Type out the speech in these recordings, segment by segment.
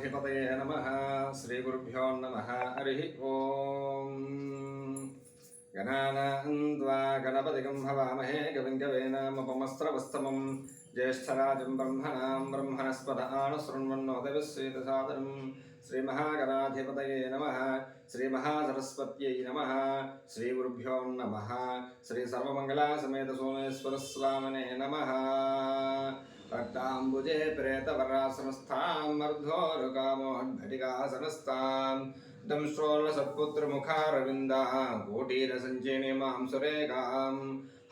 శ్రీగణాధిపతయ నమ. శ్రీగురుభ్యో నమ. హరి ఓం. గణానాంద్వా గణపతిగం హవామహే కవింగవేనామపమస్త్రవస్తమం జ్యేష్ఠరాజం బ్రహ్మణాం బ్రహ్మణస్పద ఆనుశృణ్వన్నోదవిశ్వేతసాదరం శ్రీమహాగణాధిపతయే నమ. శ్రీమహాసరస్వత్యై నమ. శ్రీగురుభ్యో నమ. శ్రీసర్వమంగళాసమేత సోమేశ్వరస్వామినే నమ. भक्ताम्बुजे प्रेतवरासनस्थां मर्धोरुकामोद्भटिकासनस्थां दंशोल्लसत्पुत्रमुखारविन्दाः कोटीरसञ्चिनीमां सुरेखां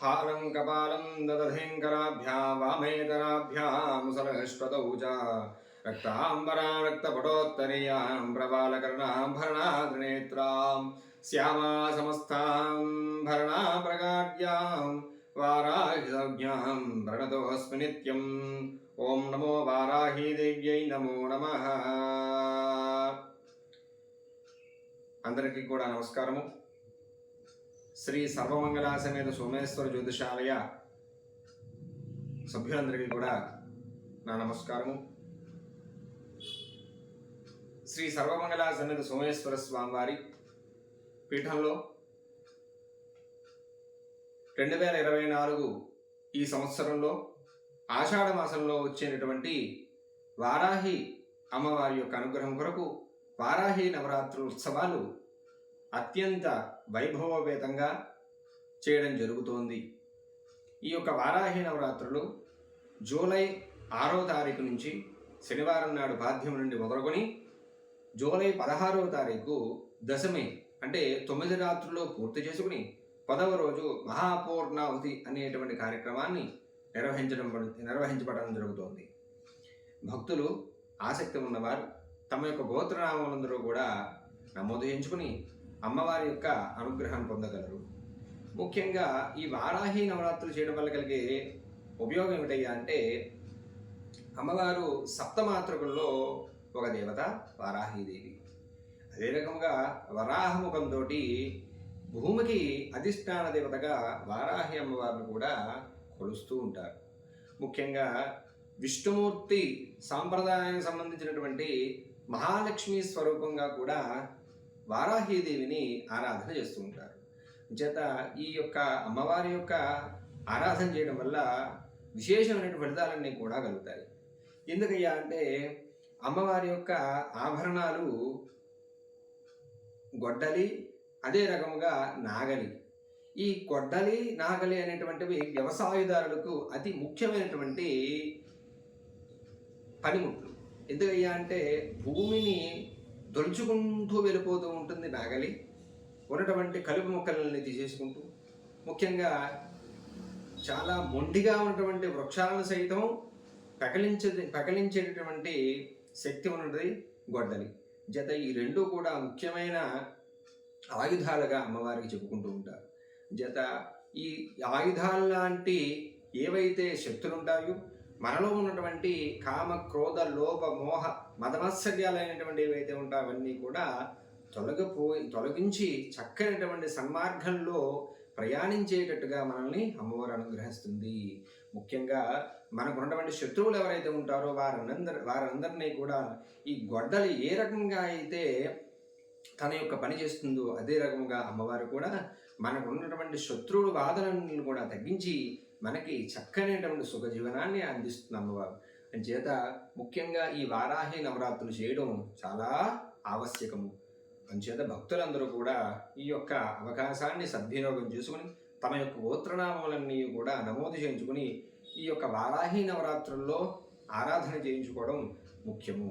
हारं कपालं ददधिङ्कराभ्यां वामेतराभ्यां मुसलश्वतौ च रक्ताम्बरां रक्तपटोत्तरीयां प्रबालकर्णाभरणाद्रिनेत्रां श्यामा समस्तां भरणाप्रगाढ्याम् వారాహిసౌజ్ఞాం ప్రణతోస్మి నిత్యం. ఓం నమో వారాహీదేవ్యై నమో నమ. అందరికీ కూడా నమస్కారము. శ్రీ సర్వమంగళాసమేత సోమేశ్వర జ్యోతిషాలయ సభ్యులందరికీ కూడా నా నమస్కారము. శ్రీ సర్వమంగళాసమేత సోమేశ్వర స్వామివారి పీఠంలో రెండు వేల ఇరవై నాలుగు ఈ సంవత్సరంలో ఆషాఢ మాసంలో వచ్చేటటువంటి వారాహి అమ్మవారి యొక్క అనుగ్రహం కొరకు వారాహి నవరాత్రి ఉత్సవాలు అత్యంత వైభవభేతంగా చేయడం జరుగుతోంది. ఈ యొక్క వారాహి నవరాత్రులు జూలై ఆరో తారీఖు నుంచి శనివారం నాడు పాద్యం నుండి మొదలుకొని జూలై పదహారవ తారీఖు దశమి అంటే తొమ్మిది రాత్రుల్లో పూర్తి చేసుకుని పదవ రోజు మహాపూర్ణావతి అనేటువంటి కార్యక్రమాన్ని నిర్వహించడం నిర్వహించబడడం జరుగుతోంది. భక్తులు ఆసక్తి ఉన్నవారు తమ యొక్క గోత్రనామలందరూ కూడా నమోదు చేయించుకుని అమ్మవారి యొక్క అనుగ్రహం పొందగలరు. ముఖ్యంగా ఈ వారాహి నవరాత్రులు చేయడం వల్ల కలిగే ఉపయోగం ఏమిటయ్యా అంటే అమ్మవారు సప్తమాతృకుల్లో ఒక దేవత వారాహీదేవి అదే రకంగా వరాహముఖంతో భూమికి అధిష్టాన దేవతగా వారాహి అమ్మవారిని కూడా కొలుస్తూ ఉంటారు. ముఖ్యంగా విష్ణుమూర్తి సాంప్రదాయానికి సంబంధించినటువంటి మహాలక్ష్మి స్వరూపంగా కూడా వారాహీదేవిని ఆరాధన చేస్తూ ఉంటారు. చేత ఈ యొక్క అమ్మవారి యొక్క ఆరాధన చేయడం వల్ల విశేషమైన ఫలితాలన్నీ కూడా కలుగుతాయి. ఎందుకయ్యా అంటే అమ్మవారి యొక్క ఆభరణాలు గొడ్డలి అదే రకముగా నాగలి. ఈ గొడ్డలి నాగలి అనేటువంటివి వ్యవసాయదారులకు అతి ముఖ్యమైనటువంటి పనిముట్లు. ఎందుకయ్యా అంటే భూమిని దొలుచుకుంటూ వెళ్ళిపోతూ ఉంటుంది నాగలి. ఉన్నటువంటి కలుపు మొక్కలని తీసేసుకుంటూ ముఖ్యంగా చాలా మొండిగా ఉన్నటువంటి వృక్షాలను సైతం పకలించే పకలించేటటువంటి శక్తి ఉన్నది గొడ్డలి. జత ఈ రెండు కూడా ముఖ్యమైన ఆయుధాలుగా అమ్మవారికి చెప్పుకుంటూ ఉంటారు. జత ఈ ఆయుధాలు లాంటి ఏవైతే శక్తులు ఉంటాయో మనలో ఉన్నటువంటి కామ క్రోధ లోభ మోహ మదమత్సర్యాలైనటువంటి ఏవైతే ఉంటాయో అవన్నీ కూడా తొలగిపోయి తొలగించి చక్కనటువంటి సన్మార్గంలో ప్రయాణించేటట్టుగా మనల్ని అమ్మవారు అనుగ్రహిస్తుంది. ముఖ్యంగా మనకు ఉన్నటువంటి శత్రువులు ఎవరైతే ఉంటారో వారందరి వారందరినీ కూడా ఈ గొడ్డలు ఏ రకంగా అయితే తన యొక్క పని చేస్తుందో అదే రకముగా అమ్మవారు కూడా మనకు ఉన్నటువంటి శత్రువుల వాదనలను కూడా తగ్గించి మనకి చక్కనేటువంటి సుఖ జీవనాన్ని అందిస్తుంది అమ్మవారు. అంచేత ముఖ్యంగా ఈ వారాహి నవరాత్రులు చేయడం చాలా ఆవశ్యకము. అంచేత భక్తులందరూ కూడా ఈ యొక్క అవకాశాన్ని సద్వినియోగం చేసుకుని తమ యొక్క గోత్రనామాలన్నీ కూడా నమోదు చేయించుకుని ఈ యొక్క వారాహి నవరాత్రుల్లో ఆరాధన చేయించుకోవడం ముఖ్యము.